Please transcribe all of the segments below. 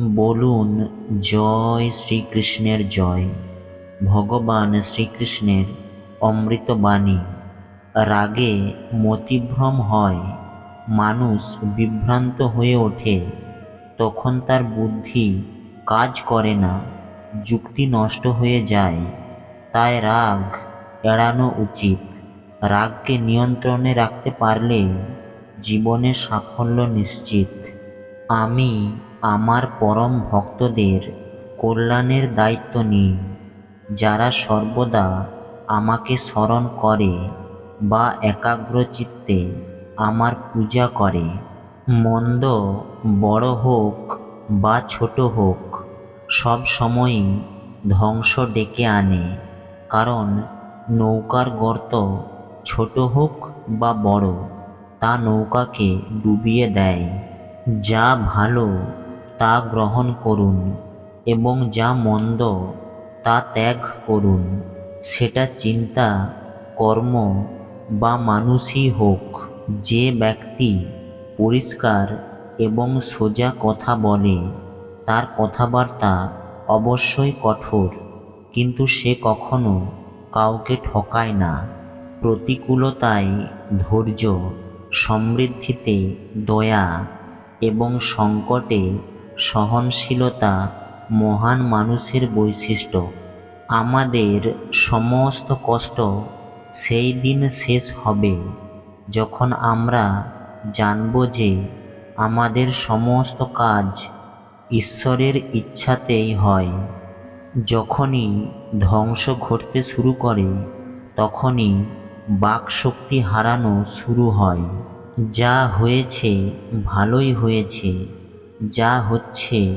বলুন, জয় শ্রীকৃষ্ণের জয়। ভগবান শ্রীকৃষ্ণের অমৃত বাণী রাগে মতিভ্রম হয়, মানুষ বিভ্রান্ত হয়ে ওঠে। তখন তার বুদ্ধি কাজ করে না, যুক্তি নষ্ট হয়ে যায়। তাই রাগ এড়ানো উচিত। রাগকে নিয়ন্ত্রণে রাখতে পারলে জীবনে সাফল্য নিশ্চিত। আমি আমার পরম ভক্তদের কল্যাণের দায়িত্ব নিই, যারা সর্বদা আমাকে স্মরণ করে বা একাগ্রচিত্তে আমার পূজা করে। মন্দ বড় হোক বা ছোট হোক, সব সময়ই ধ্বংস ডেকে আনে, কারণ নৌকার গর্ত ছোট হোক বা বড়, তা নৌকাকে ডুবিয়ে দেয়। যা ভালো তা গ্রহণ করুন এবং যা মন্দ তা ত্যাগ করুন। সেটা চিন্তা, কর্ম বা মানুষই হোক, যে ব্যক্তি পরিষ্কার এবং সোজা কথা বলে, তার কথাবার্তা অবশ্যই কঠোর, কিন্তু সে কখনো কাউকে ঠকায় না। প্রতিকূলতায় ধৈর্য, সমৃদ্ধিতে দয়া এবং সংকটে সহনশীলতা মহান মানুষের বৈশিষ্ট্য। আমাদের সমস্ত কষ্ট সেই দিন শেষ হবে যখন আমরা জানব যে আমাদের সমস্ত কাজ ঈশ্বরের ইচ্ছাতেই হয়। যখনই ধ্বংস ঘটতে শুরু করে, তখনই বাকশক্তি হারানো শুরু হয়। যা হয়েছে ভালোই হয়েছে, যা হচ্ছে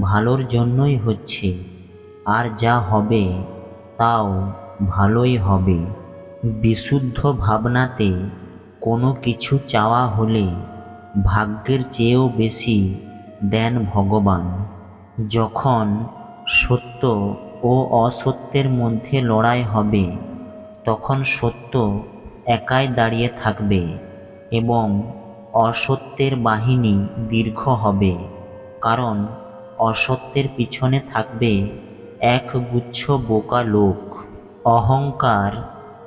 ভালোর জন্যই হচ্ছে, আর যা হবে তাও ভালোই হবে। বিশুদ্ধ ভাবনাতে কোনো কিছু চাওয়া হলে ভাগ্যের চেয়েও বেশি দেন ভগবান। যখন সত্য ও অসত্যের মধ্যে লড়াই হবে, তখন সত্য একাই দাঁড়িয়ে থাকবে। এবং অসত্যের বাহিনী দীর্ঘ হবে, কারণ অসত্যের পিছনে থাকবে এক গুচ্ছ বোকা লোক। অহংকার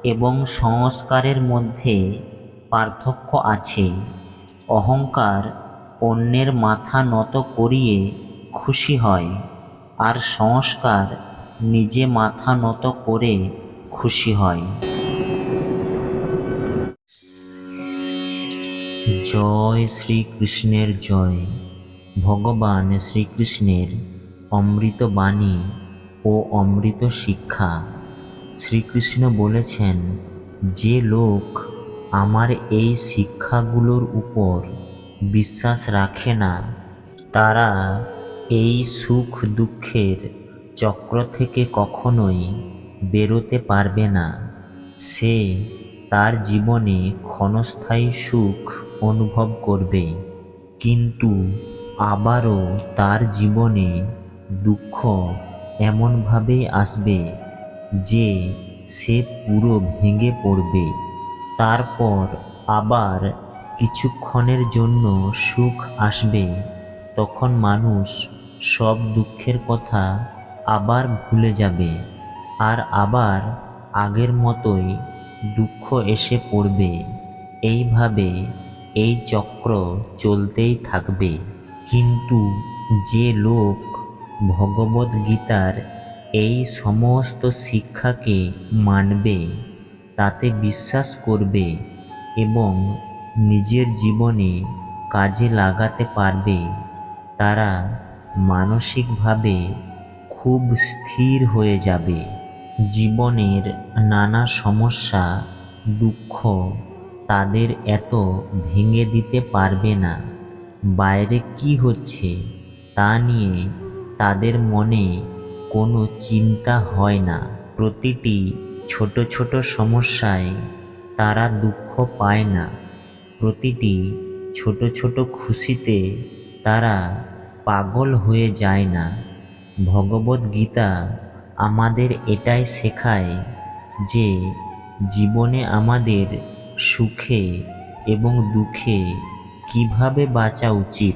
এবং সংস্কারের মধ্যে পার্থক্য আছে। অহংকার অন্যের মাথা নত করিয়ে খুশি হয়, আর সংস্কার নিজে মাথা নত করে খুশি হয়। জয় শ্রীকৃষ্ণের জয়। ভগবান শ্রীকৃষ্ণের অমৃত বাণী ও অমৃত শিক্ষা। শ্রীকৃষ্ণ বলেছেন, যে লোক আমার এই শিক্ষাগুলোর উপর বিশ্বাস রাখে না, তারা এই সুখ দুঃখের চক্র থেকে কখনোই বেরোতে পারবে না। সে তার জীবনে ক্ষণস্থায়ী সুখ অনুভব করবে কিন্তু আবারও তার জীবনে দুঃখ এমনভাবে আসবে যে সে পুরো ভেঙে পড়বে। তারপর আবার কিছুক্ষণের জন্য সুখ আসবে। তখন মানুষ সব দুঃখের কথা আবার ভুলে যাবে আর আবার আগের মতোই দুঃখ এসে পড়বে। এইভাবে এই চক্র চলতেই থাকবে। কিন্তু যে লোক ভগবদ্গীতার এই সমস্ত শিক্ষাকে মানবে, তাতে বিশ্বাস করবে এবং নিজের জীবনে কাজে লাগাতে পারবে, তারা মানসিকভাবে খুব স্থির হয়ে যাবে। জীবনের নানা সমস্যা, দুঃখ তাদের এত ভেঙে দিতে পারবে না। বাইরে কি হচ্ছে তা নিয়ে তাদের মনে কোনো চিন্তা হয় না। প্রতিটি ছোট ছোট সমস্যায় তারা দুঃখ পায় না। প্রতিটি ছোট ছোট খুশিতে তারা পাগল হয়ে যায় না। ভগবদ্গীতা আমাদের এটাই শেখায় যে জীবনে আমাদের সুখে এবং দুঃখে কীভাবে বাঁচা উচিত?